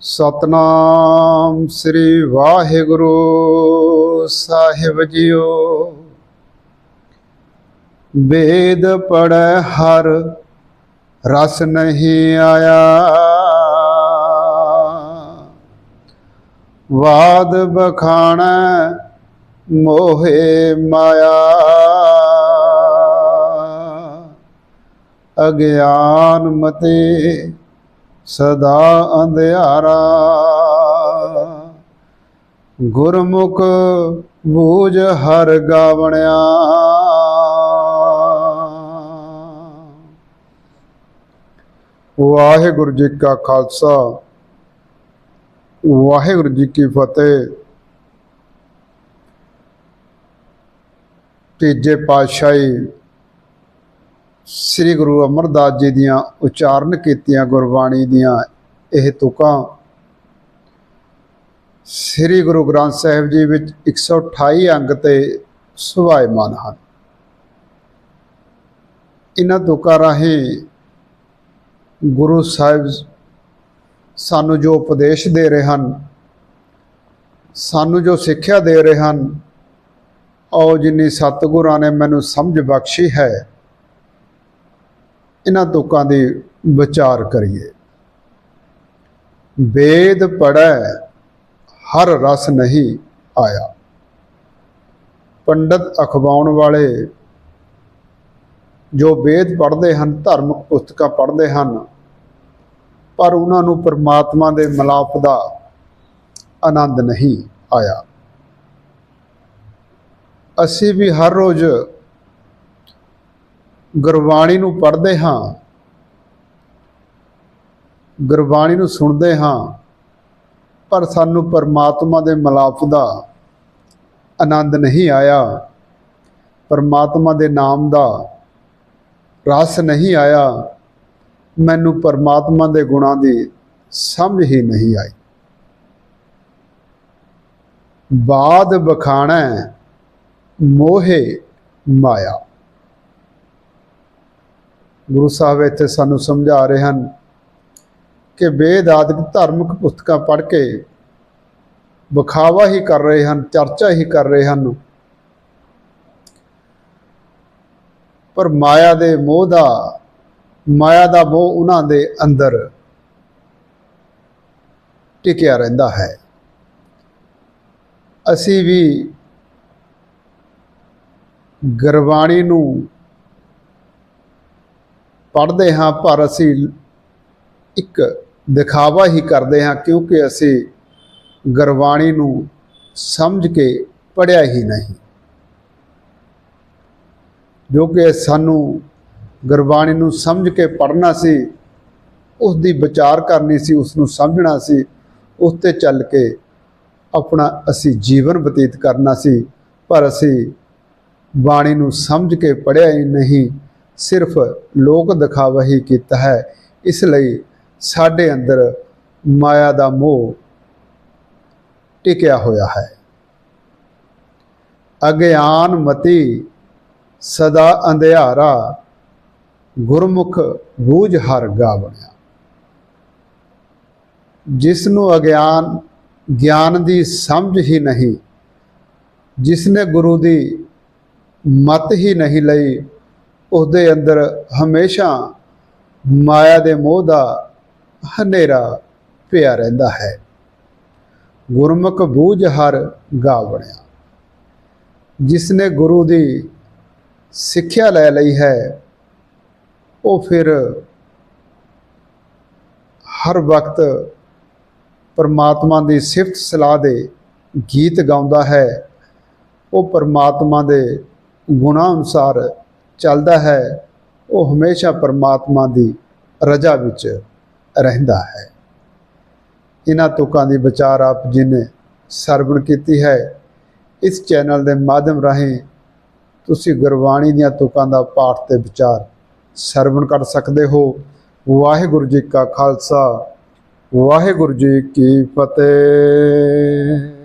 ਸਤਨਾਮ ਸ੍ਰੀ ਵਾਹਿਗੁਰੂ ਸਾਹਿਬ ਜੀਓ। ਵੇਦ ਪੜੈ ਹਰ ਰਸ ਨਹੀਂ ਆਇਆ। ਵਾਦ ਬਖਾਣਾ ਮੋਹੇ ਮਾਇਆ। ਅਗਿਆਨ ਮਤੇ ਸਦਾ ਅੰਧਿਆਰਾ। ਗੁਰਮੁਖ ਬੂਝ ਹਰ ਗਾਵਣਿਆ। ਵਾਹਿਗੁਰੂ ਜੀ ਕਾ ਖਾਲਸਾ, ਵਾਹਿਗੁਰੂ ਜੀ ਕੀ ਫਤਿਹ। ਤੀਜੇ ਪਾਤਸ਼ਾਹੀ ਸ੍ਰੀ ਗੁਰੂ ਅਮਰਦਾਸ ਜੀ ਦੀਆਂ ਉਚਾਰਨ ਕੀਤੀਆਂ ਗੁਰਬਾਣੀ ਦੀਆਂ ਇਹ ਤੁਕਾਂ ਸ੍ਰੀ ਗੁਰੂ ਗ੍ਰੰਥ ਸਾਹਿਬ ਜੀ ਵਿੱਚ 128 ਅੰਗ ਤੇ ਸੁਭਾਇਮਾਨ ਹਨ। ਇਹਨਾਂ ਤੁਕਾਂ ਰਾਹੀਂ ਗੁਰੂ ਸਾਹਿਬ ਸਾਨੂੰ ਜੋ ਉਪਦੇਸ਼ ਦੇ ਰਹੇ ਹਨ, ਸਾਨੂੰ ਜੋ ਸਿੱਖਿਆ ਦੇ ਰਹੇ ਹਨ ਔ ਜਿੰਨੀ ਸਤਿਗੁਰਾਂ ਨੇ ਮੈਨੂੰ ਸਮਝ ਬਖਸ਼ੀ ਹੈ ਇਹਨਾਂ ਤੁਕਾਂ ਦੀ ਵਿਚਾਰ ਕਰੀਏ। ਵੇਦ ਪੜੈ ਹਰ ਰਸ ਨਹੀਂ ਆਇਆ। ਪੰਡਤ ਅਖਵਾਉਣ ਵਾਲੇ ਜੋ ਵੇਦ ਪੜ੍ਹਦੇ ਹਨ ਧਾਰਮਿਕ ਪੁਸਤਕਾਂ ਪੜ੍ਹਦੇ ਹਨ, ਪਰ ਉਹਨਾਂ ਨੂੰ ਪਰਮਾਤਮਾ ਦੇ ਮਿਲਾਪ ਦਾ ਆਨੰਦ ਨਹੀਂ ਆਇਆ। ਅਸੀਂ ਵੀ ਹਰ ਰੋਜ਼ ਗੁਰਬਾਣੀ ਨੂੰ ਪੜ੍ਹਦੇ ਹਾਂ। ਗੁਰਬਾਣੀ ਨੂੰ ਸੁਣਦੇ ਹਾਂ। ਪਰ ਸਾਨੂੰ ਪਰਮਾਤਮਾ ਦੇ ਮਿਲਾਪ ਦਾ ਆਨੰਦ ਨਹੀਂ ਆਇਆ। ਪਰਮਾਤਮਾ ਦੇ ਨਾਮ ਦਾ ਰਸ ਨਹੀਂ ਆਇਆ। ਮੈਨੂੰ ਪਰਮਾਤਮਾ ਦੇ ਗੁਣਾਂ ਦੀ ਸਮਝ ਹੀ ਨਹੀਂ ਆਈ। ਬਾਦ ਬਖਾਣਾ ਮੋਹੇ ਮਾਇਆ। ਗੁਰੂ ਸਾਹਿਬ ਇੱਥੇ ਸਾਨੂੰ ਸਮਝਾ ਰਹੇ ਹਨ ਕਿ ਵੇਦ ਆਦਿਕ ਧਾਰਮਿਕ ਪੁਸਤਕਾਂ ਪੜ੍ਹ ਕੇ ਵਿਖਾਵਾ ਹੀ ਕਰ ਰਹੇ ਹਨ, ਚਰਚਾ ਹੀ ਕਰ ਰਹੇ ਹਨ। ਪਰ ਮਾਇਆ ਦੇ ਮੋਹ ਦਾ, ਮਾਇਆ ਦਾ ਮੋਹ ਉਹਨਾਂ ਦੇ ਅੰਦਰ ਟਿਕਿਆ ਰਹਿੰਦਾ ਹੈ। ਅਸੀਂ ਵੀ ਗੁਰਬਾਣੀ ਨੂੰ ਪੜ੍ਹਦੇ ਹਾਂ, ਪਰ ਅਸੀਂ ਇੱਕ ਦਿਖਾਵਾ ਹੀ ਕਰਦੇ ਹਾਂ ਕਿਉਂਕਿ ਅਸੀਂ ਗੁਰਬਾਣੀ ਨੂੰ ਸਮਝ ਕੇ ਪੜ੍ਹਿਆ ਹੀ ਨਹੀਂ। ਜੋ ਕਿ ਸਾਨੂੰ ਗੁਰਬਾਣੀ ਨੂੰ ਸਮਝ ਕੇ ਪੜ੍ਹਨਾ ਸੀ ਉਸ ਦੀ ਵਿਚਾਰ ਕਰਨੀ ਸੀ ਉਸ ਨੂੰ ਸਮਝਣਾ ਸੀ ਉਸ ਤੇ ਚੱਲ ਕੇ ਆਪਣਾ ਅਸੀਂ ਜੀਵਨ ਬਤੀਤ ਕਰਨਾ ਸੀ, ਪਰ ਅਸੀਂ ਬਾਣੀ ਨੂੰ ਸਮਝ ਕੇ ਪੜ੍ਹਿਆ ਹੀ ਨਹੀਂ। ਸਿਰਫ ਲੋਕ ਦਿਖਾਵਾ ਹੀ ਕੀਤਾ ਹੈ। ਇਸ ਲਈ ਸਾਡੇ ਅੰਦਰ ਮਾਇਆ ਦਾ ਮੋਹ ਟਿਕਿਆ ਹੋਇਆ ਹੈ। ਅਗਿਆਨ ਮਤੀ ਸਦਾ ਅੰਧਿਆਰਾ ਗੁਰਮੁਖ ਬੂਝ ਹਰ ਗਾਵਣਿਆ ਜਿਸ ਨੂੰ ਅਗਿਆਨ ਗਿਆਨ ਦੀ ਸਮਝ ਹੀ ਨਹੀਂ ਜਿਸ ਨੇ ਗੁਰੂ ਦੀ ਮਤ ਹੀ ਨਹੀਂ ਲਈ ਉਸ ਅੰਦਰ ਹਮੇਸ਼ਾ ਮਾਇਆ ਦੇ ਮੋਹ ਦਾ ਹਨੇਰਾ ਪਿਆ ਰਹਿੰਦਾ ਹੈ। ਗੁਰਮੁਖ ਬੂਝ ਹਰ ਗਾਵਣਿਆ ਜਿਸ ਨੇ ਗੁਰੂ ਦੀ ਸਿੱਖਿਆ ਲੈ ਲਈ ਹੈ, ਉਹ ਫਿਰ ਹਰ ਵਕਤ ਪਰਮਾਤਮਾ ਦੀ ਸਿਫਤ ਸਲਾਹ ਦੇ ਗੀਤ ਗਾਉਂਦਾ ਹੈ। ਉਹ ਪਰਮਾਤਮਾ ਦੇ ਗੁਣਾਂ ਅਨੁਸਾਰ ਚੱਲਦਾ ਹੈ, ਉਹ ਹਮੇਸ਼ਾ ਪਰਮਾਤਮਾ ਦੀ ਰਜਾ ਵਿੱਚ ਰਹਿੰਦਾ ਹੈ। ਇਹਨਾਂ ਤੁਕਾਂ ਦੀ ਵਿਚਾਰ ਆਪ ਜੀ ਨੇ ਸਰਵਣ ਕੀਤੀ ਹੈ। ਇਸ ਚੈਨਲ ਦੇ ਮਾਧਿਅਮ ਰਾਹੀਂ ਤੁਸੀਂ ਗੁਰਬਾਣੀ ਦੀਆਂ ਤੁਕਾਂ ਦਾ ਪਾਠ ਤੇ ਵਿਚਾਰ ਸਰਵਣ ਕਰ ਸਕਦੇ ਹੋ। ਵਾਹਿਗੁਰੂ ਜੀ ਕਾ ਖਾਲਸਾ, ਵਾਹਿਗੁਰੂ ਜੀ ਕੀ ਫਤਿਹ।